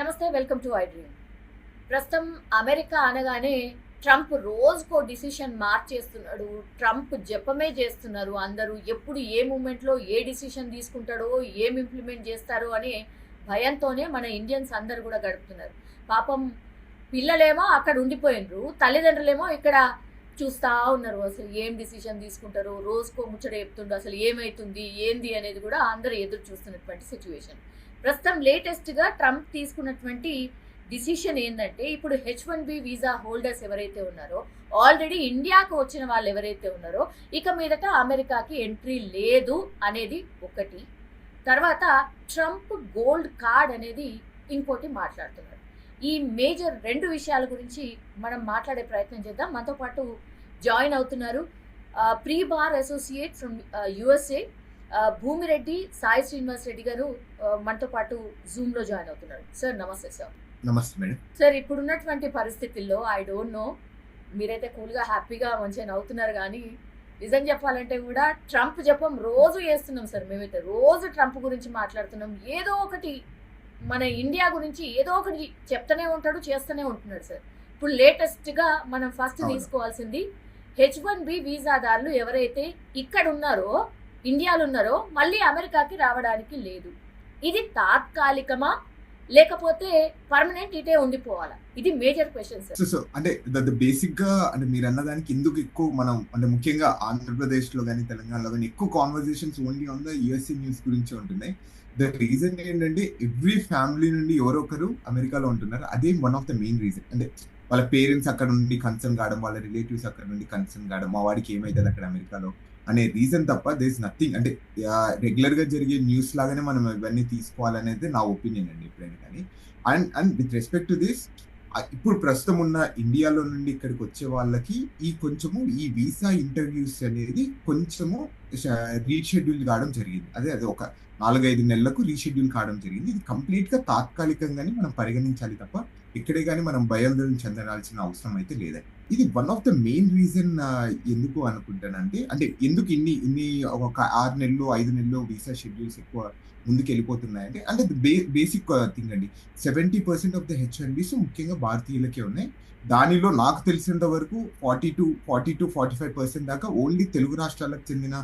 నమస్తే welcome to I dream. ప్రస్తుతం America అనగానే ట్రంప్ రోజుకో డిసిషన్ మార్చేస్తున్నాడు ట్రంప్ జపమే చేస్తున్నారు అందరూ ఎప్పుడు ఏ మూమెంట్లో ఏ డిసిషన్ తీసుకుంటాడో ఏం ఇంప్లిమెంట్ చేస్తారో అనే భయంతోనే మన ఇండియన్స్ అందరు కూడా గడుపుతున్నారు. పాపం పిల్లలేమో అక్కడ ఉండిపోయినరు తల్లిదండ్రులేమో ఇక్కడ చూస్తూ ఉన్నారు అసలు ఏం డిసిషన్ తీసుకుంటారో రోజుకో ముచ్చట చెప్తుండ్రు అసలు ఏమైతుంది ఏంది అనేది కూడా అందరూ ఎదురు చూస్తున్నటువంటి సిచ్యువేషన్ ప్రస్తుతం లేటెస్ట్గా ట్రంప్ తీసుకున్నటువంటి డిసిషన్ ఏంటంటే ఇప్పుడు H one B visa holders ఎవరైతే ఉన్నారో ఆల్రెడీ ఇండియాకు వచ్చిన వాళ్ళు ఎవరైతే ఉన్నారో ఇక మీదట అమెరికాకి ఎంట్రీ లేదు అనేది ఒకటి. తర్వాత ట్రంప్ గోల్డ్ కార్డ్ అనేది ఇంకోటి మాట్లాడుతున్నారు. ఈ మేజర్ రెండు విషయాల గురించి మనం మాట్లాడే ప్రయత్నం చేద్దాం. మనతో పాటు జాయిన్ అవుతున్నారు pre bar associate from USA Bhumireddy Sai Srinivas Reddy గారు మనతో పాటు జూమ్లో జాయిన్ అవుతున్నారు. సార్ నమస్తే సార్ నమస్తే మేడం. సార్ ఇప్పుడున్నటువంటి పరిస్థితుల్లో ఐ డోంట్ నో మీరైతే కూల్గా హ్యాపీగా మంచిగా నవ్వుతున్నారు కానీ నిజం చెప్పాలంటే కూడా ట్రంప్ జపం రోజు చేస్తున్నాం సార్ మేమైతే రోజు ట్రంప్ గురించి మాట్లాడుతున్నాం. ఏదో ఒకటి మన ఇండియా గురించి ఏదో ఒకటి చెప్తూనే ఉంటాడు చేస్తూనే ఉంటున్నాడు సార్ ఇప్పుడు లేటెస్ట్గా మనం ఫస్ట్. తీసుకోవాల్సింది హెచ్ వన్ బి వీసాదారులు ఎవరైతే ఇక్కడ ఉన్నారో ఇండియాలో ఉన్నారో మళ్ళీ అమెరికాకి రావడానికి లేదు. ఇది తాత్కాలికమా? లేకపోతే పర్మనెంట్ ఇటే ఉండిపోవాలా? ఇది మేజర్ క్వశ్చన్ సార్ సో అంటే ద బేసిక్గా అంటే మీరు అన్నదానికి ఎందుకు ఎక్కువ మనం అంటే ముఖ్యంగా ఆంధ్రప్రదేశ్లో కానీ తెలంగాణలో కానీ ఎక్కువ conversations only on the USA news గురించి ఉంటున్నాయి. ద రీజన్ ఏంటంటే ఎవ్రీ ఫ్యామిలీ నుండి ఎవరో ఒకరు అమెరికాలో ఉంటున్నారు. అదే one of the main reason అంటే వాళ్ళ పేరెంట్స్ అక్కడ నుండి కన్సర్న్ కావడం వాళ్ళ రిలేటివ్స్ అక్కడ నుండి కన్సర్న్ కావడం మా వాడికి ఏమవుతుంది అక్కడ అమెరికాలో? అనే రీజన్ తప్ప దేస్ నథింగ్ అంటే రెగ్యులర్గా జరిగే న్యూస్ లాగానే మనం ఇవన్నీ తీసుకోవాలనేది నా ఒపీనియన్ అండి ఎప్పుడైనా కానీ. And and with respect to this ఇప్పుడు ప్రస్తుతం ఉన్న ఇండియాలో నుండి ఇక్కడికి వచ్చే వాళ్ళకి ఈ కొంచెము ఈ వీసా ఇంటర్వ్యూస్ అనేది కొంచెము రీషెడ్యూల్ కావడం జరిగింది. అదే అది ఒక నాలుగైదు నెలలకు రీషెడ్యూల్ కావడం జరిగింది. ఇది కంప్లీట్గా తాత్కాలికంగానే మనం పరిగణించాలి తప్ప ఇక్కడే కానీ మనం భయాందోళన చెందాల్సిన అవసరం అయితే లేదండి. ఇది one of the main reason ఎందుకు అనుకుంటానంటే అంటే ఎందుకు ఇన్ని ఇన్ని ఒక ఆరు నెలలు ఐదు నెలలు వీసా షెడ్యూల్స్ ఎక్కువ ముందుకు వెళ్ళిపోతున్నాయంటే అంటే బేసిక్ థింగ్ అండి. Seventy percent of the H1Bs ముఖ్యంగా భారతీయులకే ఉన్నాయి. దానిలో నాకు తెలిసినంత వరకు forty two forty two forty five percent దాకా ఓన్లీ తెలుగు రాష్ట్రాలకు చెందిన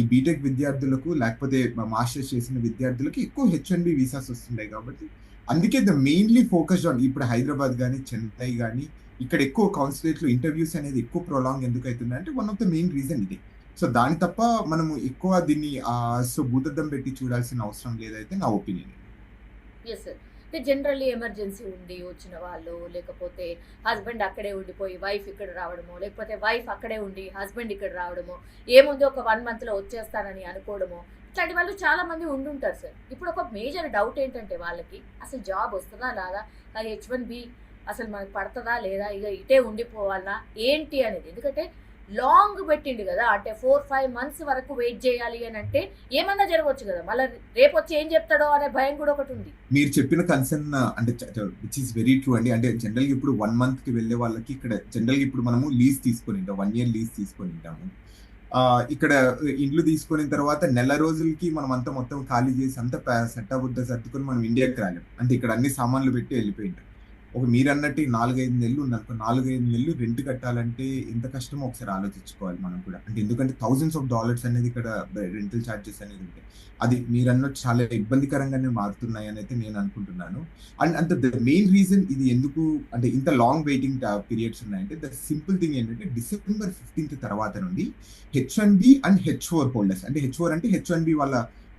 ఈ బీటెక్ విద్యార్థులకు లేకపోతే మాస్టర్స్ చేసిన విద్యార్థులకు ఎక్కువ హెచ్ఎన్బి వీసాస్ వస్తున్నాయి కాబట్టి అందుకే ద మెయిన్లీ ఫోకస్డ్ ఆన్ ఇప్పుడు హైదరాబాద్ కానీ చెన్నై కానీ ఇక్కడ ఎక్కువ కాన్సులేట్లు ఇంటర్వ్యూస్ అనేది ఎక్కువ ప్రొలాంగ్ ఎందుకు అవుతుంది అంటే one of the main reason ఇది. సో దాని తప్ప మనము ఎక్కువ దీన్ని సో భూతద్దం పెట్టి చూడాల్సిన అవసరం లేదైతే నా ఒపీనియన్ ఎస్ సార్ అంటే జనరల్లీ ఎమర్జెన్సీ ఉండి వచ్చిన వాళ్ళు లేకపోతే హస్బెండ్ అక్కడే ఉండిపోయి వైఫ్ ఇక్కడ రావడము లేకపోతే వైఫ్ అక్కడే ఉండి హస్బెండ్ ఇక్కడ రావడము ఏముంది ఒక వన్ మంత్లో వచ్చేస్తానని అనుకోవడము ఇట్లాంటి వాళ్ళు చాలా మంది ఉండుంటారు సార్. ఇప్పుడు ఒక మేజర్ డౌట్ ఏంటంటే వాళ్ళకి అసలు జాబ్ వస్తుందా లేదా హెచ్ వన్ బి అసలు మనకు పడుతుందా లేదా? ఇక ఇటే ఉండిపోవాలా? ఏంటి అనేది? ఎందుకంటే లాంగ్ పెట్టిండు కదా అంటే ఫోర్ ఫైవ్ మంత్స్ వరకు వెయిట్ చేయాలి అని అంటే ఏమన్నా జరగవచ్చు కదా. మళ్ళీ రేపు వచ్చి ఏం చెప్తాడో అనే భయం కూడా ఒకటి ఉంది. మీరు చెప్పిన కన్సర్న్ అంటే విచ్ ఈస్ వెరీ ట్రూ అండి. అంటే జనరల్ ఇప్పుడు వన్ మంత్కి వెళ్ళే వాళ్ళకి ఇక్కడ జనరల్ ఇప్పుడు మనము లీజ్ తీసుకొని ఉంటాం వన్ ఇయర్ లీజ్ తీసుకొని ఉంటాము. ఇక్కడ ఇండ్లు తీసుకున్న తర్వాత నెల రోజులకి మనం అంతా మొత్తం ఖాళీ చేసి అంతా సెట్ అవ్వద్ద సర్దుకొని మనం ఇండియాకి రాలేం. అంటే ఇక్కడ అన్ని సామాన్లు పెట్టి వెళ్ళిపోయింటాం ఒక మీరు అన్నట్టు నాలుగైదు నెలలు ఉందనుకో నాలుగైదు నెలలు రెంట్ కట్టాలంటే ఎంత కష్టమో ఒకసారి ఆలోచించుకోవాలి మనం కూడా. అంటే ఎందుకంటే థౌజండ్స్ ఆఫ్ డాలర్స్ అనేది ఇక్కడ రెంటల్ ఛార్జెస్ అనేది ఉంటాయి. అది మీరు అన్నట్టు చాలా ఇబ్బందికరంగానే మారుతున్నాయి అని అయితే నేను అనుకుంటున్నాను. అండ్ అంత ద మెయిన్ రీజన్ ఇది ఎందుకు అంటే ఇంత లాంగ్ వెయిటింగ్ పీరియడ్స్ ఉన్నాయంటే ద సింపుల్ థింగ్ ఏంటంటే డిసెంబర్ ఫిఫ్టీన్త్ తర్వాత నుండి H one B and H four holders. అంటే హెచ్ ఫోర్ అంటే హెచ్ వన్ బి వాళ్ళ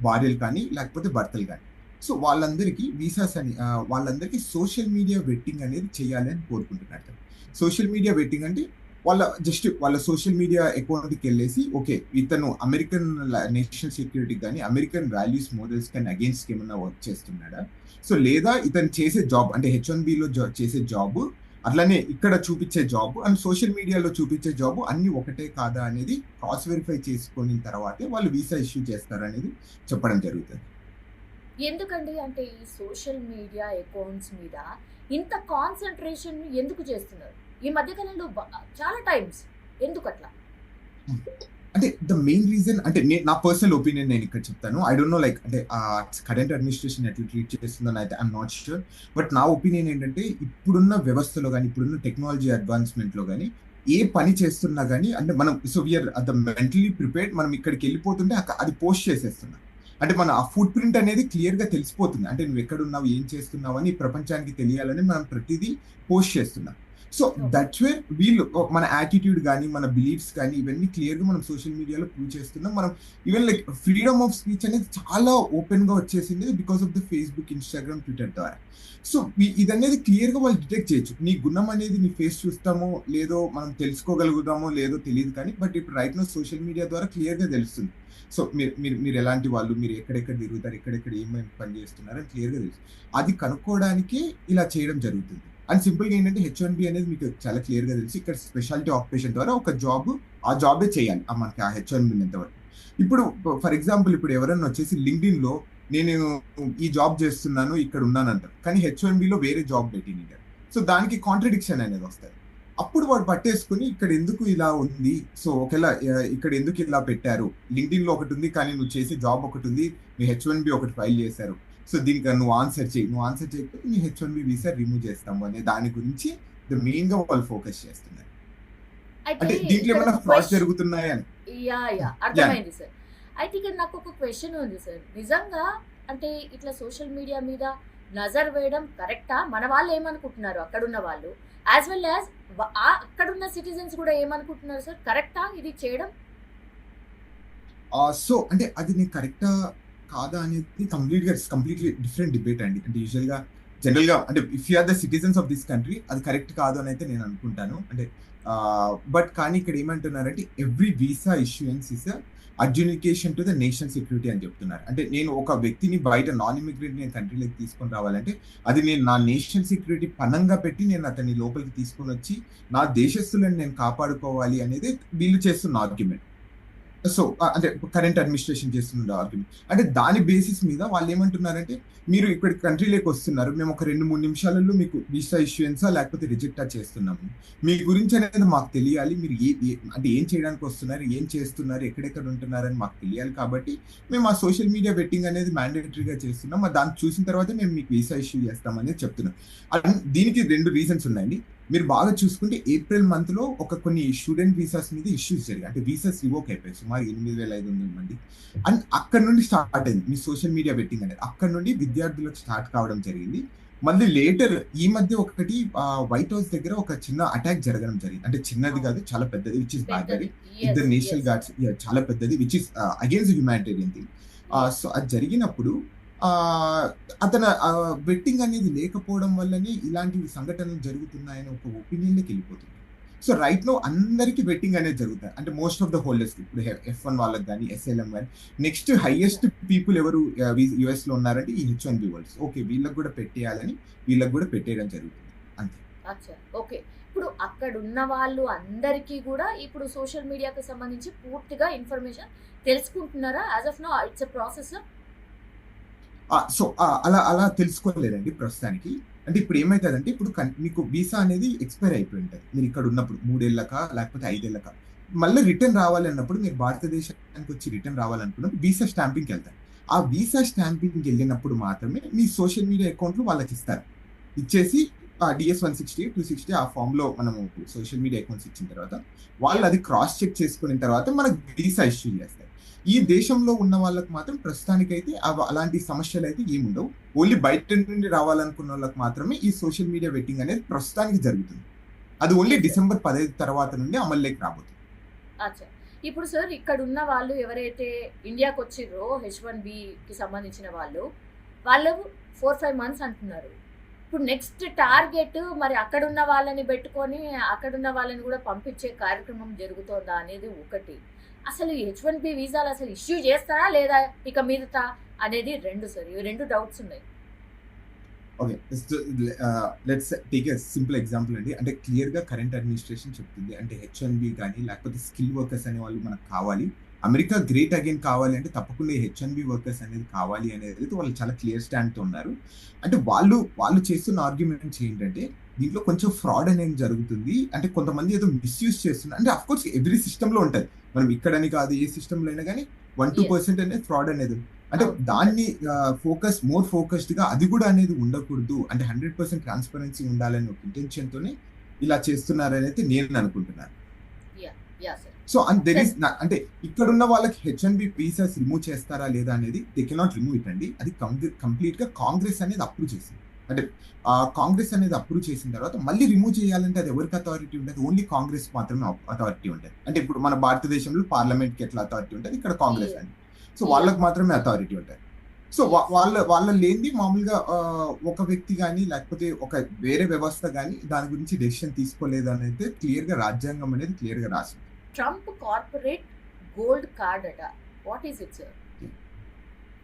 భార్యలు కానీ లేకపోతే భర్తలు కానీ. సో వాళ్ళందరికీ వీసాస్ అని వాళ్ళందరికీ సోషల్ మీడియా వెట్టింగ్ అనేది చేయాలని కోరుకుంటున్నారు. సోషల్ మీడియా వెట్టింగ్ అంటే వాళ్ళ జస్ట్ వాళ్ళ సోషల్ మీడియా అకౌంట్కి వెళ్ళేసి ఓకే ఇతను అమెరికన్ నేషనల్ సెక్యూరిటీ కానీ అమెరికన్ వాల్యూస్ మోడల్స్ కానీ అగేన్స్ట్ ఏమన్నా వర్క్ చేస్తున్నాడా? సో లేదా ఇతను చేసే జాబ్ అంటే హెచ్ వన్ బిలో చేసే జాబ్ అట్లనే ఇక్కడ చూపించే జాబ్ అండ్ సోషల్ మీడియాలో చూపించే జాబ్ అన్ని ఒకటే కాదా అనేది క్రాస్ వెరిఫై చేసుకున్న తర్వాతే వాళ్ళు వీసా ఇష్యూ చేస్తారు అనేది చెప్పడం జరుగుతుంది. ఎందుకండి అంటే ఈ సోషల్ మీడియా అకౌంట్స్ మీద ఇంత కాన్సన్ట్రేషన్ ఎందుకు చేస్తున్నారు? ఈ మధ్యకాలంలో బా- చాలా టైమ్స్ ఎందుకు అట్లా అంటే ద మెయిన్ రీజన్ అంటే నేను నా పర్సనల్ ఒపీనియన్ నేను ఇక్కడ చెప్తాను. ఐ డోంట్ నో లైక్ అంటే కరెంట్ అడ్మినిస్ట్రేషన్ ఎట్లా ట్రీట్ చేస్తుందని అయితే ఐఎమ్ నాట్ షూర్ బట్ నా ఒపీనియన్ ఏంటంటే ఇప్పుడున్న వ్యవస్థలో కానీ ఇప్పుడున్న టెక్నాలజీ అడ్వాన్స్మెంట్లో కానీ ఏ పని చేస్తున్నా కానీ అంటే మనం so we are the mentally prepared మనం ఇక్కడికి వెళ్ళిపోతుంటే అక్క- అది పోస్ట్ చేసేస్తున్నాం. అంటే మన ఆ ఫుడ్ ప్రింట్ అనేది క్లియర్గా తెలిసిపోతుంది. అంటే నువ్వు ఎక్కడున్నావు ఏం చేస్తున్నావు అని ప్రపంచానికి తెలియాలని మనం ప్రతిదీ పోస్ట్ చేస్తున్నాం. సో దట్స్ వేర్ వీళ్ళు మన యాటిట్యూడ్ కానీ మన బిలీఫ్స్ కానీ ఇవన్నీ క్లియర్గా మనం సోషల్ మీడియాలో ప్రూవ్ చేస్తున్నాం. మనం even like freedom of speech అనేది చాలా ఓపెన్గా వచ్చేసింది because of the Facebook Instagram Twitter ద్వారా. సో ఇదనేది క్లియర్గా వాళ్ళు డిటెక్ట్ చేయొచ్చు. నీ గుణం అనేది నీ ఫేస్ చూస్తామో లేదో మనం తెలుసుకోగలుగుతామో లేదో తెలియదు కానీ బట్ ఇప్పుడు రైట్ నో సోషల్ మీడియా ద్వారా క్లియర్గా తెలుస్తుంది. సో మీరు మీరు మీరు ఎలాంటి వాళ్ళు మీరు ఎక్కడెక్కడ తిరుగుతారు ఎక్కడెక్కడ ఏమేమి పని చేస్తున్నారు అని క్లియర్గా తెలుసు. అది కనుక్కోవడానికి ఇలా చేయడం జరుగుతుంది. అండ్ సింపుల్గా ఏంటంటే హెచ్ వన్ బి అనేది మీకు చాలా క్లియర్గా తెలుసు. ఇక్కడ స్పెషాలిటీ ఆక్యుపేషన్ ద్వారా ఒక జాబ్ ఆ జాబే చేయాలి. ఆ మనకి ఆ హెచ్ వన్ బి ఎంతవరకు ఇప్పుడు ఫర్ ఎగ్జాంపుల్ ఇప్పుడు ఎవరైనా వచ్చేసి లింక్డ్ఇన్లో నేను ఈ జాబ్ చేస్తున్నాను ఇక్కడ ఉన్నాను అంటారు కానీ హెచ్ వన్ బిలో వేరే జాబ్ పెట్టింది. సో దానికి కాంట్రడిక్షన్ అనేది వస్తుంది. అప్పుడు వాడు పట్టేసుకుని ఇక్కడ ఎందుకు ఇలా ఉంది? సో ఒకవేళ ఇక్కడ ఎందుకు ఇలా పెట్టారు? లింక్డ్ఇన్లో ఒకటి ఉంది కానీ నువ్వు చేసే జాబ్ ఒకటి ఉంది మీ హెచ్ వన్ బి ఒకటి ఫైల్ చేశారు. సో దీనికి నువ్వు ఆన్సర్ చేయి. నువ్వు ఆన్సర్ చేయకపోతే నీ H one B visa remove చేస్తాము అనే దాని గురించి మెయిన్గా వాళ్ళు ఫోకస్ చేస్తున్నారు. అంటే దీంట్లో ఏమైనా ఫ్రాడ్ జరుగుతున్నాయని యా యా అర్థమైంది సార్. అయితే ఇక్కడ నాకు ఒక క్వశ్చన్ ఉంది సార్. నిజంగా అంటే ఇట్లా సోషల్ మీడియా మీద నజర్ వేయడం కరెక్టా? మన వాళ్ళు ఏమనుకుంటున్నారు? అక్కడున్న వాళ్ళు. యాజ్ వెల్ యాజ్ అక్కడున్న సిటిజన్స్ కూడా ఏమనుకుంటున్నారు సార్? కరెక్టా? ఇది చేయడం? సో అంటే అది నేను కరెక్టా కాదా అనేది కంప్లీట్గా కంప్లీట్లీ డిఫరెంట్ డిబేట్ అండి. అంటే యూజువల్గా జనరల్గా అంటే if you are the citizens of this country అది కరెక్ట్ కాదు అని అయితే నేను అనుకుంటాను. అంటే బట్ కానీ ఇక్కడ ఏమంటున్నారంటే every visa issuance is adjudication to the national security అని చెప్తున్నారు. అంటే నేను ఒక వ్యక్తిని బయట నాన్ ఇమిగ్రెంట్ నేను కంట్రీలోకి తీసుకొని రావాలంటే అది నేను నా నేషనల్ సెక్యూరిటీ పనంగా పెట్టి నేను అతన్ని లోపలికి తీసుకొని వచ్చి నా దేశస్తులను నేను కాపాడుకోవాలి అనేది వీళ్ళు చేస్తున్న ఆర్గ్యుమెంట్. సో అంటే కరెంట్ అడ్మినిస్ట్రేషన్ చేస్తున్న ఆర్గ్యుమెంట్ అంటే దాని బేసిస్ మీద వాళ్ళు ఏమంటున్నారంటే మీరు ఇక్కడ కంట్రీలోకి వస్తున్నారు మేము ఒక రెండు మూడు నిమిషాలలో మీకు వీసా ఇష్యూయన్సా లేకపోతే రిజెక్టా చేస్తున్నాము. మీ గురించి అనేది మాకు తెలియాలి మీరు ఏ అంటే ఏం చేయడానికి వస్తున్నారు ఏం చేస్తున్నారు ఎక్కడెక్కడ ఉంటున్నారని మాకు తెలియాలి కాబట్టి మేము ఆ సోషల్ మీడియా బెట్టింగ్ అనేది మ్యాండేటరీగా చేస్తున్నాం. దాన్ని చూసిన తర్వాత మేము మీకు వీసా ఇష్యూ చేస్తామని చెప్తున్నాం. దీనికి రెండు రీజన్స్ ఉన్నాయండి. మీరు బాగా చూసుకుంటే ఏప్రిల్ మంత్లో ఒక కొన్ని స్టూడెంట్ వీసాస్ మీద ఇష్యూస్ జరిగాయి. అంటే వీసాస్ రివోక్ అయిపోయాయి. సుమారు ఎనిమిది వేల ఐదు వందల మంది. అండ్ అక్కడ నుండి స్టార్ట్ అయింది. మీ సోషల్ మీడియా బెట్టింగ్ అనేది. అక్కడ నుండి విద్యార్థులకు స్టార్ట్ కావడం జరిగింది. మళ్ళీ లేటర్ ఈ మధ్య ఒకటి వైట్ హౌస్ దగ్గర ఒక చిన్న అటాక్ జరగడం జరిగింది. అంటే చిన్నది కాదు చాలా పెద్దది విచ్ ఇస్ బార్బరీ ఇద్దరు నేషనల్ గార్డ్స్ చాలా పెద్దది which is against humanitarian thing so అది జరిగినప్పుడు అతను బెట్టింగ్ అనేది లేకపోవడం వల్లనే ఇలాంటి సంఘటనలు జరుగుతున్నాయని ఒక ఒపీనియన్లోకి వెళ్ళిపోతుంది. సో రైట్ నో అందరికీ బెట్టింగ్ అనేది జరుగుతుంది అంటే మోస్ట్ ఆఫ్ ద హోల్డర్స్ ఇప్పుడు ఎఫ్ వన్ వాళ్ళకి కానీ ఎస్ఎల్ఎం కానీ నెక్స్ట్ హైయెస్ట్ పీపుల్ ఎవరు యుఎస్లో ఉన్నారంటే ఈ H one B worlds okay వీళ్ళకి కూడా పెట్టేయాలని వీళ్ళకి కూడా పెట్టేయడం జరుగుతుంది. అంతే. ఓకే ఇప్పుడు అక్కడ ఉన్న వాళ్ళు అందరికీ కూడా ఇప్పుడు సోషల్ మీడియాకి సంబంధించి పూర్తిగా information తెలుసుకుంటున్నారా? As of now it's process so అలా అలా తెలుసుకోలేదండి ప్రస్తుతానికి. అంటే ఇప్పుడు ఏమవుతుందంటే ఇప్పుడు కన్- మీకు వీసా అనేది ఎక్స్పైర్ అయిపోయి ఉంటుంది మీరు ఇక్కడ ఉన్నప్పుడు మూడేళ్ళక లేకపోతే ఐదేళ్ళక. మళ్ళీ రిటర్న్ రావాలి అన్నప్పుడు మీరు భారతదేశానికి వచ్చి రిటర్న్ రావాలనుకున్నప్పుడు వీసా స్టాంపింగ్కి వెళ్తారు. ఆ వీసా స్టాంపింగ్కి వెళ్ళినప్పుడు మాత్రమే మీ సోషల్ మీడియా అకౌంట్లు వాళ్ళకి ఇస్తారు. ఇచ్చేసి ఆ DS one sixty two sixty ఆ ఫామ్లో మనము సోషల్ మీడియా అకౌంట్స్ ఇచ్చిన తర్వాత వాళ్ళు అది క్రాస్ చెక్ చేసుకున్న తర్వాత మనకు వీసా ఇష్యూ చేస్తారు. ఈ దేశంలో ఉన్న వాళ్ళకి మాత్రం ప్రస్తుతానికైతే అలాంటి సమస్యలు అయితే ఏముండవు. ఓన్లీ బయట నుండి రావాలనుకున్న వాళ్ళకి మాత్రమే ఈ సోషల్ మీడియా వెట్టింగ్ అనేది ప్రస్తుతానికి జరుగుతుంది. అది ఓన్లీ డిసెంబర్ పదహైదు తర్వాత నుండి అమల్లోకి రాబోతుంది. అచ్చా. ఇప్పుడు సార్ ఇక్కడ ఉన్న వాళ్ళు ఎవరైతే ఇండియాకి వచ్చిర్రో హెచ్ వన్ బికి సంబంధించిన వాళ్ళు వాళ్ళు ఫోర్ ఫైవ్ మంత్స్ అంటున్నారు. ఇప్పుడు నెక్స్ట్ టార్గెట్ మరి అక్కడ ఉన్న వాళ్ళని పెట్టుకొని అక్కడ ఉన్న వాళ్ళని కూడా పంపించే కార్యక్రమం జరుగుతోందా అనేది ఒకటి. అసలు హెచ్ వన్ బి వీసాలు అసలు ఇష్యూ చేస్తారా లేదా ఇక మీదట అనేది రెండు సార్ ఇవి రెండు డౌట్స్ ఉన్నాయి. Okay let's take a simple example అండి. అంటే క్లియర్గా కరెంట్ అడ్మినిస్ట్రేషన్ చెప్తుంది. అంటే హెచ్ వన్ బి కానీ లేకపోతే స్కిల్ వర్కర్స్ అనే వాళ్ళు మనకు కావాలి. అమెరికా గ్రేట్ అగైన్ కావాలి అంటే తప్పకుండా హెచ్ బి వర్కర్స్ అనేది కావాలి అనేది వాళ్ళు చాలా క్లియర్ స్టాండ్తో ఉన్నారు. అంటే వాళ్ళు వాళ్ళు చేస్తున్న ఆర్గ్యుమెంట్స్ ఏంటంటే దీంట్లో కొంచెం ఫ్రాడ్ అనేది జరుగుతుంది. అంటే కొంతమంది ఏదో మిస్యూజ్ చేస్తున్నారు. అంటే అఫ్కోర్స్ ఎవ్రీ సిస్టంలో ఉంటుంది. మనం ఇక్కడని కాదు ఏ సిస్టమ్ అయినా కానీ వన్ టూ. పర్సెంట్ అనేది ఫ్రాడ్ అనేది. అంటే. దాన్ని ఫోకస్ మోర్ ఫోకస్డ్గా అది కూడా అనేది ఉండకూడదు. అంటే హండ్రెడ్ పర్సెంట్ ట్రాన్స్పరెన్సీ ఉండాలని ఒక ఇంటెన్షన్ తోనే ఇలా చేస్తున్నారని అయితే నేను అనుకుంటున్నాను. సో అండ్ దెర్ ఇస్ అంటే ఇక్కడ ఉన్న వాళ్ళకి H and B visas remove చేస్తారా లేదా అనేది దే కెనాట్ రిమూవ్ ఇట్ అండి. అది కంప్లీట్గా కాంగ్రెస్ అనేది అప్రూవ్ చేసింది. అంటే ఆ కాంగ్రెస్ అనేది అప్రూవ్ చేసిన తర్వాత మళ్ళీ రిమూవ్ చేయాలంటే అది ఎవరికి అథారిటీ ఉండదు? ఓన్లీ కాంగ్రెస్ మాత్రమే అథారిటీ ఉంటుంది అంటే ఇప్పుడు మన భారతదేశంలో పార్లమెంట్కి ఎట్లా అథారిటీ ఉంటుంది? ఇక్కడ కాంగ్రెస్ అండి సో వాళ్ళకి మాత్రమే అథారిటీ ఉంటుంది. సో వాళ్ళ వాళ్ళ లేనిది మామూలుగా ఒక వ్యక్తి కానీ లేకపోతే ఒక వేరే వ్యవస్థ కానీ దాని గురించి డెసిషన్ తీసుకోలేదు అనేది క్లియర్గా రాజ్యాంగం అనేది క్లియర్గా రాసింది. ట్రంప్ కార్పొరేట్ గోల్డ్ కార్డ్ అట. What is it sir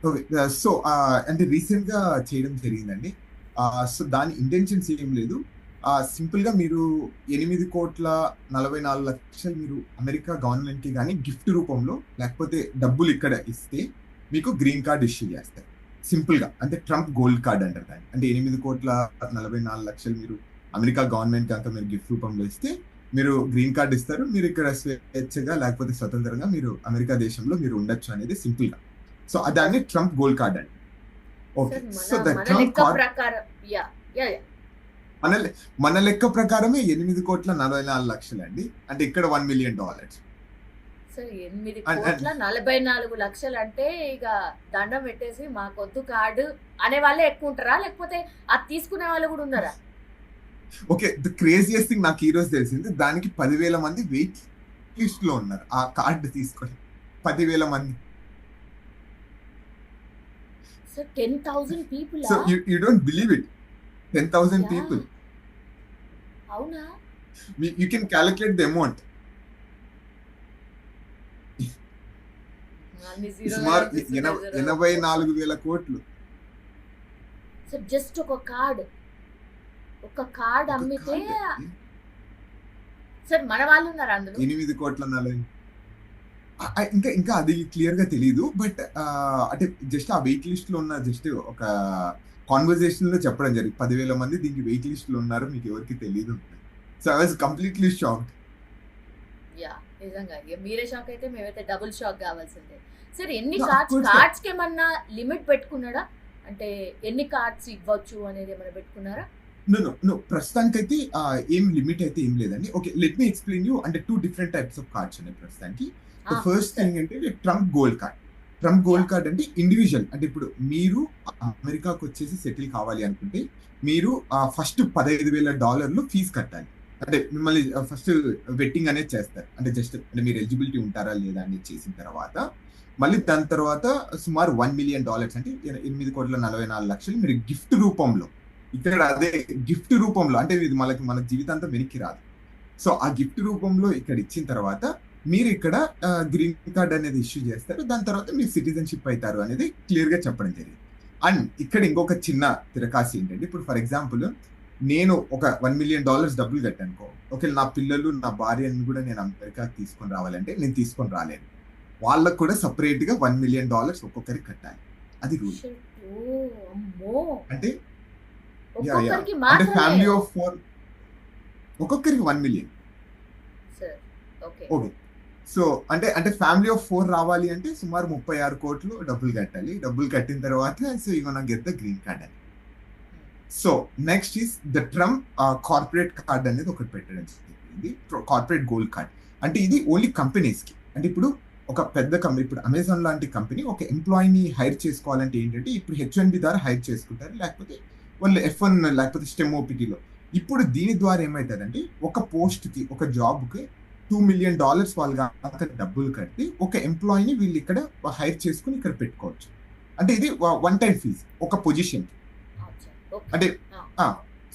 okay so అంటే రీసెంట్గా చేయడం జరిగిందండి. సో దాని ఇంటెన్షన్స్ ఏం లేదు. సింపుల్గా మీరు ఎనిమిది కోట్ల నలభై నాలుగు లక్షలు మీరు అమెరికా గవర్నమెంట్కి కానీ గిఫ్ట్ రూపంలో లేకపోతే డబ్బులు ఇక్కడ ఇస్తే మీకు గ్రీన్ కార్డ్ ఇష్యూ చేస్తారు. సింపుల్గా. అంటే ట్రంప్ గోల్డ్ కార్డ్ అంటారు దాన్ని. అంటే ఎనిమిది కోట్ల నలభై నాలుగు లక్షలు మీరు అమెరికా గవర్నమెంట్ కనుక మీరు గిఫ్ట్ రూపంలో ఇస్తే మీరు గ్రీన్ కార్డ్ ఇస్తారు. మీరు ఇక్కడ స్వేచ్ఛగా లేకపోతే స్వతంత్రంగా మీరు అమెరికా దేశంలో మీరు ఉండొచ్చు అనేది సింపుల్గా. సో దాన్ని ట్రంప్ గోల్డ్ కార్డ్ అంటారు. ఓకే సో మన ద మన మన లెక్క ప్రకారమే ఎనిమిది కోట్ల నలభై నాలుగు లక్షలు అండి అంటే ఇక్కడ వన్ మిలియన్ డాలర్స్. సార్ ఎనిమిది కోట్ల నలభై నాలుగు లక్షలు అంటే ఇక దండం పెట్టేసి మా కొద్దు కార్డు అనే వాళ్ళే ఎక్కువ ఉంటారా? లేకపోతే అది తీసుకునే వాళ్ళు కూడా ఉన్నారా? ఓకే ద క్రేజియస్ట్ థింగ్ నాకు ఈ రోజు తెలిసింది. దానికి పదివేల మంది వెయిట్ లిస్ట్లో ఉన్నారు. ఆ కార్డు తీసుకొని. పదివేల మంది. Sir ten thousand people so you don't believe it ten thousand people అవునా? You can calculate the amount అన్ని zero సుమారు values ఎన- ఉన్నాయి, zero. ఎనభై నాలుగు వేల కోట్లు. సార్ జస్ట్ ఒక కార్డ్ ఒక కార్డ్ అమ్మితే. సార్ మన వాళ్ళు ఉన్నారు అందులో. ఎనిమిది కోట్ల నలభై ఇంకా ఇంకా అది క్లియర్గా తెలియదు బట్ అంటే జస్ట్ ఆ వెయిట్ లిస్ట్లో ఉన్న జస్ట్ ఒక కాన్వర్జేషన్లో చెప్పడం జరిగింది. పదివేల మంది దీనికి వెయిట్ లిస్ట్లో ఉన్నారు మీకు ఎవరికి తెలియదు so I was completely shock yeah నిజంగా. మీరే షాక్ అయితే మేమైతే డబుల్ షాక్ కావాల్సిందే. సార్ ఎన్ని కార్డ్స్కి ఏమన్నా లిమిట్ పెట్టుకున్నాడా? అంటే ఎన్ని కార్డ్స్ ఇవ్వచ్చు అనేది ఏమైనా పెట్టుకున్నారా? నో నో నో ప్రస్తుతానికైతే ఏం లిమిట్ అయితే ఏం లేదండి. Okay let me explain you అంటే two different types of cards ఉన్నాయి ప్రస్తుతానికి. ఫస్ట్. థింగ్ అంటే Trump gold card Trump gold card అంటే ఇండివిజువల్ అంటే ఇప్పుడు మీరు అమెరికాకు వచ్చేసి సెటిల్ కావాలి అనుకుంటే మీరు ఫస్ట్ పదహైదు వేల డాలర్లు ఫీజు కట్టాలి. అంటే మిమ్మల్ని ఫస్ట్ వెట్టింగ్ అనేది చేస్తారు. అంటే జస్ట్ అంటే మీరు ఎలిజిబిలిటీ ఉంటారా లేదా అనేది చేసిన తర్వాత మళ్ళీ దాని తర్వాత సుమారు వన్ మిలియన్ డాలర్స్ అంటే ఎన- ఎనిమిది కోట్ల నలభై నాలుగు లక్షలు మీరు గిఫ్ట్ రూపంలో ఇక్కడ అదే గిఫ్ట్ రూపంలో అంటే ఇది మనకి మన జీవితాంతం వెనక్కి రాదు. సో ఆ గిఫ్ట్ రూపంలో ఇక్కడ ఇచ్చిన తర్వాత మీరు ఇక్కడ గ్రీన్ కార్డ్ అనేది ఇష్యూ చేస్తారు. దాని తర్వాత మీరు సిటిజన్షిప్ అవుతారు అనేది క్లియర్గా చెప్పడం జరిగింది. అండ్ ఇక్కడ ఇంకొక చిన్న తిరకాసి ఏంటంటే ఇప్పుడు ఫర్ ఎగ్జాంపుల్ నేను ఒక వన్ మిలియన్ డాలర్స్ డబ్బులు కట్టానుకో ఓకే నా పిల్లలు నా భార్యని కూడా నేను అమెరికాకి తీసుకొని రావాలంటే నేను తీసుకొని రాలేను. వాళ్ళకు కూడా సపరేట్గా వన్ మిలియన్ డాలర్స్ ఒక్కొక్కరికి కట్టాలి. అది రూల్. అంటే ఒక్కొక్కరికి ఫ్యామిలీ ఆఫ్ ఫోర్ ఒక్కొక్కరికి వన్ మిలియన్ ఓకే సో అంటే అంటే ఫ్యామిలీ ఆఫ్ ఫోర్ రావాలి అంటే సుమారు ముప్పై ఆరు కోట్లు డబ్బులు కట్టాలి. డబ్బులు కట్టిన తర్వాత so gonna get the green card అని. So next is the Trump corporate card అనేది ఒకటి పెట్టడం జరిగింది. కార్పొరేట్ గోల్డ్ కార్డ్ అంటే ఇది ఓన్లీ కంపెనీస్కి. అంటే ఇప్పుడు ఒక పెద్ద కంపెనీ ఇప్పుడు అమెజాన్ లాంటి కంపెనీ ఒక ఎంప్లాయీని హైర్ చేసుకోవాలంటే ఏంటంటే ఇప్పుడు హెచ్ వన్ బి ద్వారా హైర్ చేసుకుంటారు. లేకపోతే వాళ్ళు ఎఫ్ వన్ లేకపోతే స్టెమ్ ఓపీటీలో ఇప్పుడు దీని ద్వారా ఏమవుతుందంటే ఒక పోస్ట్కి ఒక జాబ్కి టూ మిలియన్ డాలర్స్ వాళ్ళు కనుక డబ్బులు కట్టి ఒక ఎంప్లాయీని వీళ్ళు ఇక్కడ హైర్ చేసుకుని ఇక్కడ పెట్టుకోవచ్చు. అంటే ఇది వన్ టైం ఫీజ్ ఒక పొజిషన్. అంటే.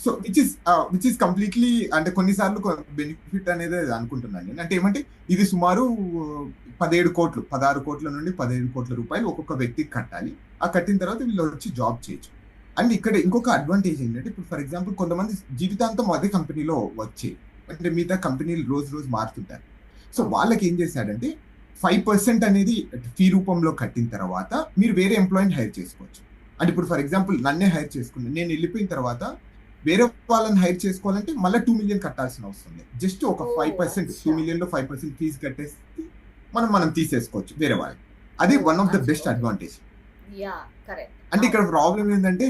So which is which is completely అంటే కొన్నిసార్లు బెనిఫిట్ అనేది అనుకుంటున్నాను నేను. అంటే ఏమంటే ఇది సుమారు పదిహేడు కోట్లు పదహారు కోట్ల నుండి పదిహేడు కోట్ల రూపాయలు ఒక్కొక్క వ్యక్తికి కట్టాలి. ఆ కట్టిన తర్వాత వీళ్ళు వచ్చి జాబ్ చేయొచ్చు. అండ్ ఇక్కడ ఇంకొక అడ్వాంటేజ్ ఏంటంటే ఇప్పుడు ఫర్ ఎగ్జాంపుల్ కొంతమంది జీవితాంతం అదే కంపెనీలో వచ్చే అంటే మిగతా కంపెనీలు రోజు రోజు మారుతుంటారు. సో వాళ్ళకి ఏం చేశాడంటే ఫైవ్ పర్సెంట్ అనేది ఫీ రూపంలో కట్టిన తర్వాత మీరు వేరే ఎంప్లాయీని హైర్ చేసుకోవచ్చు. అంటే ఇప్పుడు ఫర్ ఎగ్జాంపుల్ నన్నే హైర్ చేసుకున్నాను నేను వెళ్ళిపోయిన తర్వాత వేరే వాళ్ళని హైర్ చేసుకోవాలంటే మళ్ళీ టూ మిలియన్ కట్టాల్సిన అవసరం లేదు. జస్ట్ ఒక ఫైవ్ పర్సెంట్. టూ మిలియన్లో ఫైవ్ పర్సెంట్ ఫీజు కట్టేసి మనం మనం తీసేసుకోవచ్చు వేరే వాళ్ళు అది one of the best. Advantage yeah correct అంటే ఇక్కడ ప్రాబ్లం ఏంటంటే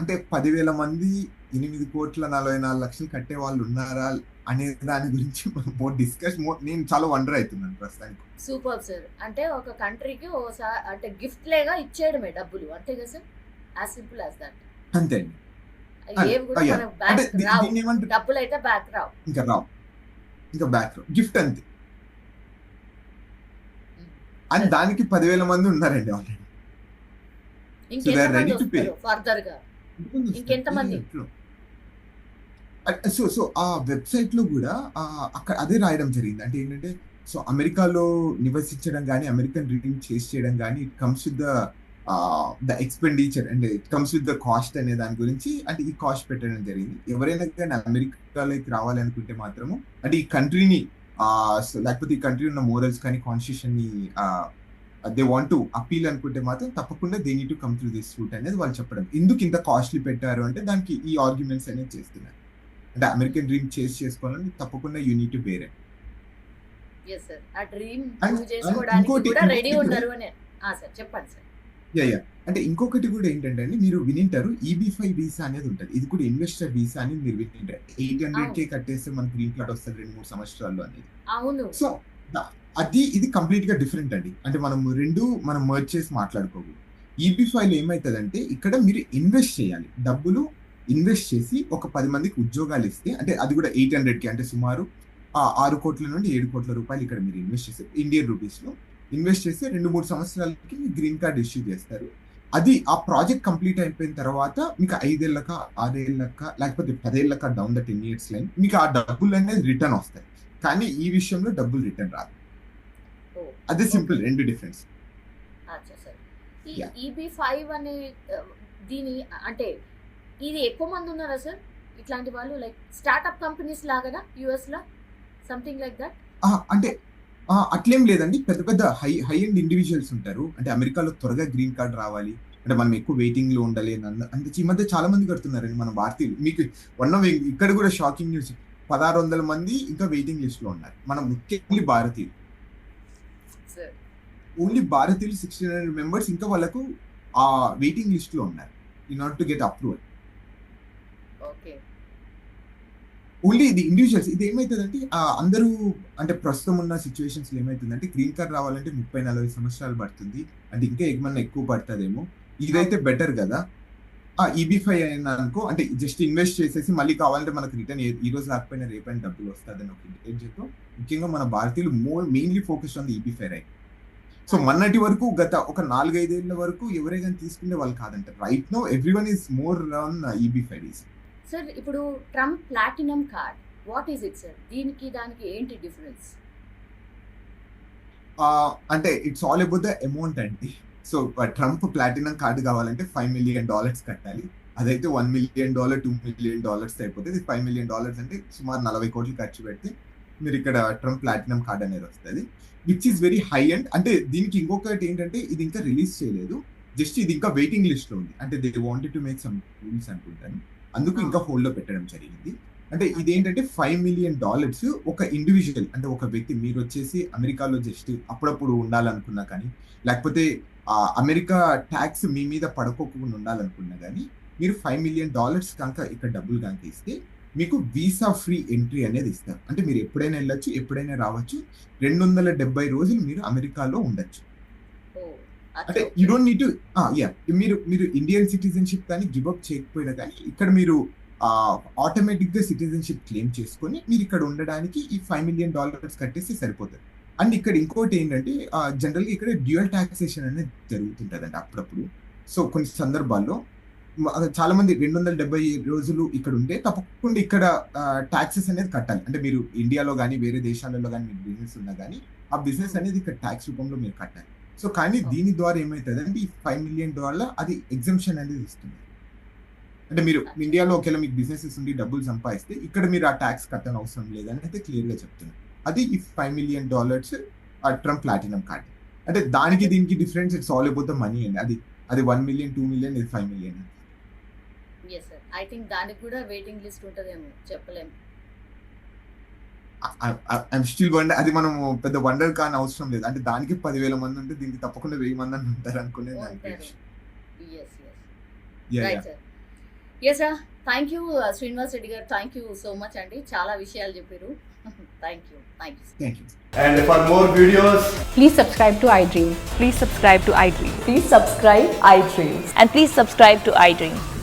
అంటే పదివేల మంది ఎనిమిది కోట్ల నలభై నాలుగు లక్షలు కట్టే వాళ్ళు ఉన్నారా అనే దాని గురించి మోర్ డిస్కస్ మోర్ నేను చాలా వండర్ అవుతున్నాను ప్రస్తుతానికి. సూపర్ సార్ అంటే ఒక కంట్రీకి ఓసారి అంటే గిఫ్ట్ లేగా ఇచ్చేయడమే డబ్బులు. అంతే కదా sir as simple as that అంతే రావు. డబ్బులు అయితే బ్యాక్ రావు. ఇంకా రావు. ఇంకా బ్యాక్ గిఫ్ట్ అంతే. అండ్ దానికి పదివేల మంది ఉన్నారండి already they are ready to pay. ఫర్దర్గా ఇంకెంతమంది? సో సో ఆ వెబ్సైట్లో కూడా అక్కడ అదే రాయడం జరిగింది. అంటే ఏంటంటే సో అమెరికాలో నివసించడం కానీ అమెరికన్ రీడింగ్ చేసి చేయడం కానీ it comes with the the expenditure అంటే it comes with the cost అనే దాని గురించి అంటే ఈ కాస్ట్ పెట్టడం జరిగింది. ఎవరైనా కానీ అమెరికాలోకి రావాలి అనుకుంటే మాత్రము అంటే ఈ కంట్రీని లేకపోతే ఈ కంట్రీ ఉన్న మోరల్స్ కానీ కాన్స్టిట్యూషన్ని దే వాంట్ టు అపీల్ అనుకుంటే మాత్రం తప్పకుండా they need to come through this route అనేది వాళ్ళు చెప్పడం. ఎందుకు ఇంత కాస్ట్లీ పెట్టారు అంటే దానికి ఈ ఆర్గ్యుమెంట్స్ అనేది చేస్తున్నారు. అంటే అమెరికన్ డ్రీమ్ చేసి చేసుకోవాలని తప్పకుండా యూ నీడ్ టు బేర్ అంటే ఇంకొకటి కూడా ఏంటంటే అండి మీరు వినింటారు ఈబీ ఫైవ్ వీసా అనేది ఉంటుంది. ఇది కూడా ఇన్వెస్టర్ వీసా అని మీరు వినింటారు. ఎయిట్ హండ్రెడ్ కే కట్టేస్తే మనకు గ్రీన్ కార్డ్ వస్తుంది రెండు మూడు సంవత్సరాల్లో అనేది. సో అది ఇది కంప్లీట్గా డిఫరెంట్ అండి. అంటే మనం రెండు మనం మర్జ్ చేసి మాట్లాడుకోకూడదు. ఈబీ ఫైవ్ ఏమవుతుందంటే ఇక్కడ మీరు ఇన్వెస్ట్ చేయాలి. డబ్బులు ఇన్వెస్ట్ చేసి ఒక పది మందికి ఉద్యోగాలు ఇస్తే అంటే అది కూడా ఎయిట్ హండ్రెడ్కి అంటే సుమారు ఆ ఆరు కోట్ల నుండి ఏడు కోట్ల రూపాయలు ఇక్కడ మీరు ఇన్వెస్ట్ చేస్తారు ఇండియన్ రూపీస్లో ఇన్వెస్ట్ చేస్తే రెండు మూడు సంవత్సరాలకి మీ గ్రీన్ కార్డ్ ఇష్యూ చేస్తారు. అది ఆ ప్రాజెక్ట్ కంప్లీట్ అయిపోయిన తర్వాత మీకు ఐదేళ్ళక ఆరేళ్ళక లేకపోతే పదేళ్ళక down the ten years line మీకు ఆ డబ్బులు అనేది రిటర్న్ వస్తాయి. కానీ ఈ విషయంలో డబ్బులు రిటర్న్ రాదు. అదే సింపుల్ రెండు డిఫరెన్స్. ఈబీ ఫైవ్ అనే ఆ, దీని అంటే ఇది ఎక్కువ మంది ఉన్నారా సార్? ఇట్లాంటి వాళ్ళు లైక్ స్టార్ట్అప్ కంపెనీస్ లాగానా? యుఎస్లో? Something like that? అంటే అట్లేం లేదండి. పెద్ద పెద్ద హై హై అండ్ ఇండివిజువల్స్ ఉంటారు. అంటే అమెరికాలో త్వరగా గ్రీన్ కార్డ్ రావాలి. అంటే మనం ఎక్కువ వెయిటింగ్లో ఉండాలి. అని అంటే ఈ మధ్య చాలా మంది కడుతున్నారండి మన భారతీయులు. మీకు వన్ ఆఫ్ ఇక్కడ కూడా షాకింగ్ న్యూస్. పదహారు వందల మంది ఇంకా వెయిటింగ్ లిస్ట్లో ఉన్నారు. మనం ముఖ్యంగా భారతీయులు. ఓన్లీ భారతీయులు సిక్స్టీన్ హండ్రెడ్ మెంబర్స్ ఇంకా వాళ్ళకు ఆ వెయిటింగ్ లిస్ట్లో ఉన్నారు in order to get approval okay only ఇది ఇండివిజువల్స్ ఇది ఏమవుతుందంటే అందరూ అంటే ప్రస్తుతం ఉన్న సిచ్యువేషన్స్ ఏమవుతుందంటే గ్రీన్ కార్డ్ రావాలంటే ముప్పై నలభై సంవత్సరాలు పడుతుంది అంటే ఇంకా ఏమన్నా ఎక్కువ పడుతుందేమో ఇదైతే బెటర్ కదా. ఆ ఈబీ ఫైవ్ అయినా అనుకో అంటే జస్ట్ ఇన్వెస్ట్ చేసేసి మళ్ళీ కావాలంటే మనకు రిటర్న్ ఈ రోజు రాకపోయినా రేపైనా డబ్బులు వస్తుందని ఒక ఇంటెన్షన్తో ముఖ్యంగా మన భారతీయులు more mainly focus on the EB five right so మొన్నటి వరకు గత ఒక నాలుగైదేళ్ళ వరకు ఎవరైనా తీసుకునే వాళ్ళు కాదంట. Right now everyone is more on EB five is sir ఇప్పుడు Trump platinum card what is it sir దీనికి దానికి ఏంటి డిఫరెన్స్ అంటే it's all about the amount అండి. సో ట్రంప్ ప్లాటినం కార్డు కావాలంటే ఫైవ్ మిలియన్ డాలర్స్ కట్టాలి. అదైతే one million dollar two million dollars అయిపోతుంది. ఫైవ్ మిలియన్ డాలర్స్ అంటే సుమారు నలభై కోట్లు ఖర్చు పెడితే మీరు ఇక్కడ ట్రంప్ ప్లాటినం కార్డ్ అనేది వస్తుంది. Which is very high and అంటే దీనికి ఇంకొకటి ఏంటంటే ఇది ఇంకా రిలీజ్ చేయలేదు. జస్ట్ ఇది ఇంకా వెయిటింగ్ లిస్ట్లో ఉంది. అంటే they wanted to make some rules అనుకుంటాను అందుకు ఇంకా హోల్డ్లో పెట్టడం జరిగింది. అంటే ఇదేంటంటే ఫైవ్ మిలియన్ డాలర్స్ ఒక ఇండివిజువల్ అంటే ఒక వ్యక్తి మీరు వచ్చేసి అమెరికాలో జస్ట్ అప్పుడప్పుడు ఉండాలనుకున్నా కానీ లేకపోతే అమెరికా ట్యాక్స్ మీ మీద పడుకోకుండా ఉండాలనుకున్నా కానీ మీరు ఫైవ్ మిలియన్ డాలర్స్ కనుక ఇక్కడ డబ్బులు కనుక ఇస్తే మీకు వీసా ఫ్రీ ఎంట్రీ అనేది ఇస్తారు. అంటే మీరు ఎప్పుడైనా వెళ్ళొచ్చు ఎప్పుడైనా రావచ్చు. రెండు వందల డెబ్బై రోజులు మీరు అమెరికాలో ఉండొచ్చు. అంటే you don't need to yeah. మీరు మీరు ఇండియన్ సిటిజన్షిప్ కానీ గివ్ అప్ చేయకపోయినా కానీ ఇక్కడ మీరు ఆటోమేటిక్గా సిటిజన్షిప్ క్లెయిమ్ చేసుకొని మీరు ఇక్కడ ఉండడానికి ఈ ఫైవ్ మిలియన్ డాలర్స్ కట్టేసి సరిపోతుంది. అండ్ ఇక్కడ ఇంకోటి ఏంటంటే జనరల్గా ఇక్కడ డ్యూయల్ టాక్సేషన్ అనేది జరుగుతుంటదండి అప్పుడప్పుడు. సో కొన్ని సందర్భాల్లో చాలా మంది రెండు వందల డెబ్బై రోజులు ఇక్కడ ఉంటే తప్పకుండా ఇక్కడ ట్యాక్సెస్ అనేది కట్టాలి. అంటే మీరు ఇండియాలో కానీ వేరే దేశాలలో కానీ మీకు బిజినెస్ ఉన్నా కానీ ఆ బిజినెస్ అనేది ఇక్కడ ట్యాక్స్ రూపంలో మీరు కట్టాలి. సో కానీ దీని ద్వారా ఏమవుతుంది అంటే ఈ ఫైవ్ మిలియన్ డాలర్ అది ఎగ్జంప్షన్ అనేది ఇస్తుంది. అంటే మీరు ఇండియాలో ఒకవేళ మీకు బిజినెసెస్ ఉండి డబ్బులు సంపాదిస్తే ఇక్కడ మీరు ఆ ట్యాక్స్ కట్టని అవసరం లేదని అయితే క్లియర్గా చెప్తున్నారు అది ఈ five million dollars Trump platinum card అంటే దానికి దీనికి difference it's all about the money అండి. అది అది వన్ మిలియన్ టూ మిలియన్ ఇది ఫైవ్ మిలియన్ ఐ థింక్ దానికి కూడా వెయిటింగ్ లిస్ట్ ఉంటుందేమో చెప్పలేము ఐఎమ్ స్టిల్ వండర్ అది మనం పెద్ద వండర్ కాని అవసరం లేదు అంటే దానికి పదివేల మంది ఉంటే దీనికి తప్పకుండా వెయ్యి మంది అని ఉంటారు అనుకునే yes. Sir thank you Srinivas Reddy గారు థ్యాంక్ యూ సో మచ్ అండి చాలా విషయాలు చెప్పారు thank you thank you Thank you. And for more videos, Please subscribe to iDream. Please subscribe to iDream. Please subscribe iDream. And please subscribe to iDream.